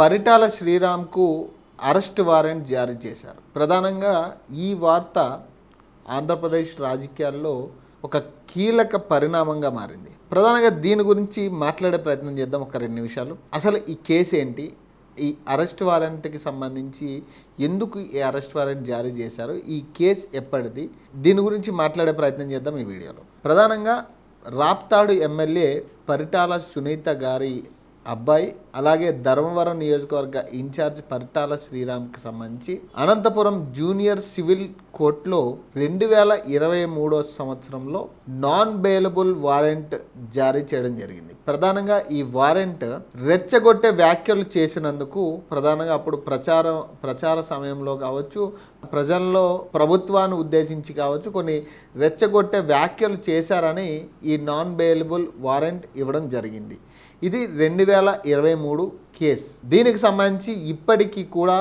Paritala శ్రీరామ్కు arrest warrant జారీ చేశారు. ప్రధానంగా ఈ వార్త ఆంధ్రప్రదేశ్ రాజకీయాల్లో ఒక కీలక పరిణామంగా మారింది. ప్రధానంగా దీని గురించి మాట్లాడే ప్రయత్నం చేద్దాం ఒక రెండు నిమిషాలు. అసలు ఈ కేసు ఏంటి? ఈ అరెస్ట్ వారెంట్కి సంబంధించి ఎందుకు ఈ అరెస్ట్ వారెంట్ జారీ చేశారు? ఈ కేసు ఎప్పటిది? దీని గురించి మాట్లాడే ప్రయత్నం చేద్దాం ఈ వీడియోలో. ప్రధానంగా రాప్తాడు ఎమ్మెల్యే పరిటాల సునీత గారి అబ్బాయి అలాగే ధర్మవరం నియోజకవర్గ ఇన్ఛార్జ్ పరిటాల శ్రీరామ్కి సంబంధించి అనంతపురం జూనియర్ సివిల్ కోర్టులో రెండు వేల ఇరవై మూడో సంవత్సరంలో నాన్ బెయిలబుల్ వారెంట్ జారీ చేయడం జరిగింది. ప్రధానంగా ఈ వారెంట్ రెచ్చగొట్టే వ్యాఖ్యలు చేసినందుకు ప్రధానంగా అప్పుడు ప్రచారం ప్రచార సమయంలో కావచ్చు ప్రజల్లో ప్రభుత్వాన్ని ఉద్దేశించి కావచ్చు కొన్ని రెచ్చగొట్టే వ్యాఖ్యలు చేశారని ఈ నాన్ బెయిలబుల్ వారెంట్ ఇవ్వడం జరిగింది. ఇది రెండు వేల ఇరవై మూడు కేస్. దీనికి సంబంధించి ఇప్పటికీ కూడా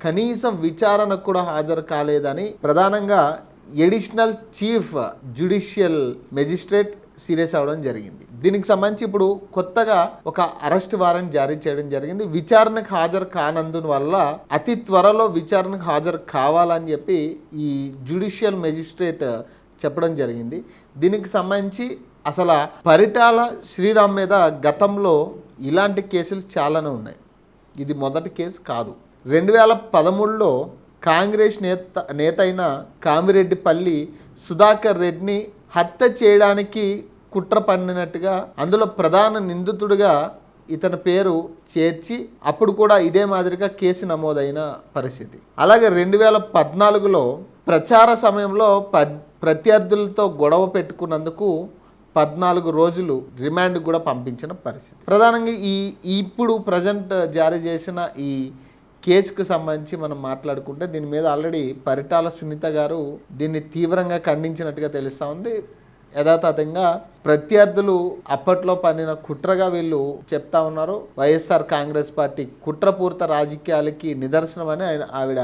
కనీసం విచారణకు కూడా హాజరు కాలేదని ప్రధానంగా additional chief judicial magistrate serious అవ్వడం జరిగింది. దీనికి సంబంధించి ఇప్పుడు కొత్తగా ఒక అరెస్ట్ వారెంట్ జారీ చేయడం జరిగింది. విచారణకు హాజరు కానందున వల్ల అతి త్వరలో విచారణకు హాజరు కావాలని చెప్పి ఈ జ్యుడిషియల్ మెజిస్ట్రేట్ చెప్పడం జరిగింది. దీనికి సంబంధించి అసలు పరిటాల శ్రీరామ్ మీద గతంలో ఇలాంటి కేసులు చాలానే ఉన్నాయి. ఇది మొదటి కేసు కాదు. రెండు వేల పదమూడులో కాంగ్రెస్ నేత నేత అయిన కామిరెడ్డిపల్లి సుధాకర్ రెడ్డిని హత్య చేయడానికి కుట్ర పన్నినట్టుగా అందులో ప్రధాన నిందితుడిగా ఇతని పేరు చేర్చి అప్పుడు కూడా ఇదే మాదిరిగా కేసు నమోదైన పరిస్థితి. అలాగే రెండు వేల పద్నాలుగులో ప్రచార సమయంలో ప్రత్యర్థులతో గొడవ పెట్టుకున్నందుకు పద్నాలుగు రోజులు రిమాండ్ కూడా పంపించిన పరిస్థితి. ప్రధానంగా ఈ ఇప్పుడు ప్రజెంట్ జారీ చేసిన ఈ కేసుకు సంబంధించి మనం మాట్లాడుకుంటే దీని మీద ఆల్రెడీ పరిటాల సునీత గారు దీన్ని తీవ్రంగా ఖండించినట్టుగా తెలుస్తూ ఉంది. యథాతథంగా ప్రత్యర్థులు అప్పట్లో పనిన కుట్రగా వీళ్ళు చెప్తా ఉన్నారు. వైఎస్ఆర్ కాంగ్రెస్ పార్టీ కుట్రపూరిత రాజకీయాలకి నిదర్శనమని ఆయన ఆవిడ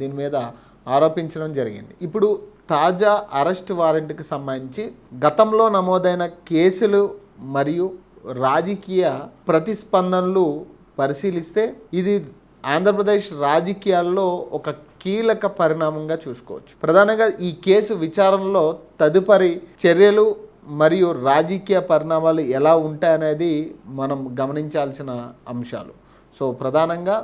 దీని మీద ఆరోపించడం జరిగింది. ఇప్పుడు తాజా అరెస్ట్ వారెంట్కి సంబంధించి గతంలో నమోదైన కేసులు మరియు రాజకీయ ప్రతిస్పందనలు పరిశీలిస్తే ఇది ఆంధ్రప్రదేశ్ రాజకీయాల్లో ఒక కీలక పరిణామంగా చూసుకోవచ్చు. ప్రధానంగా ఈ కేసు విచారణలో తదుపరి చర్యలు మరియు రాజకీయ పరిణామాలు ఎలా ఉంటాయనేది మనం గమనించాల్సిన అంశాలు. సో ప్రధానంగా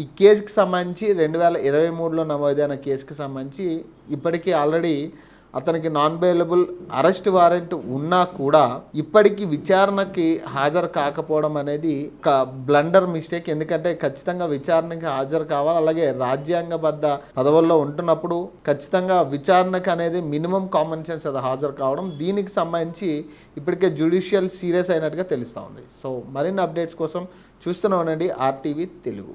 ఈ కేసుకి సంబంధించి రెండు వేల ఇరవై మూడులో నమోదైన కేసుకి సంబంధించి ఇప్పటికీ ఆల్రెడీ అతనికి నాన్ బెయిలబుల్ అరెస్ట్ వారెంట్ ఉన్నా కూడా ఇప్పటికీ విచారణకి హాజరు కాకపోవడం అనేది ఒక బ్లండర్ మిస్టేక్ ఎందుకంటే ఖచ్చితంగా విచారణకి హాజరు కావాలి. అలాగే రాజ్యాంగబద్ధ పదవుల్లో ఉంటున్నప్పుడు ఖచ్చితంగా విచారణకు అనేది మినిమం కామన్ సెన్స్ అది హాజరు కావడం దీనికి సంబంధించి ఇప్పటికే జ్యుడిషియల్ సీరియస్ అయినట్టుగా తెలుస్తూ ఉంది. సో మరిన్ని అప్డేట్స్ కోసం చూస్తూనే ఉండండి. ఆర్టీవీ తెలుగు.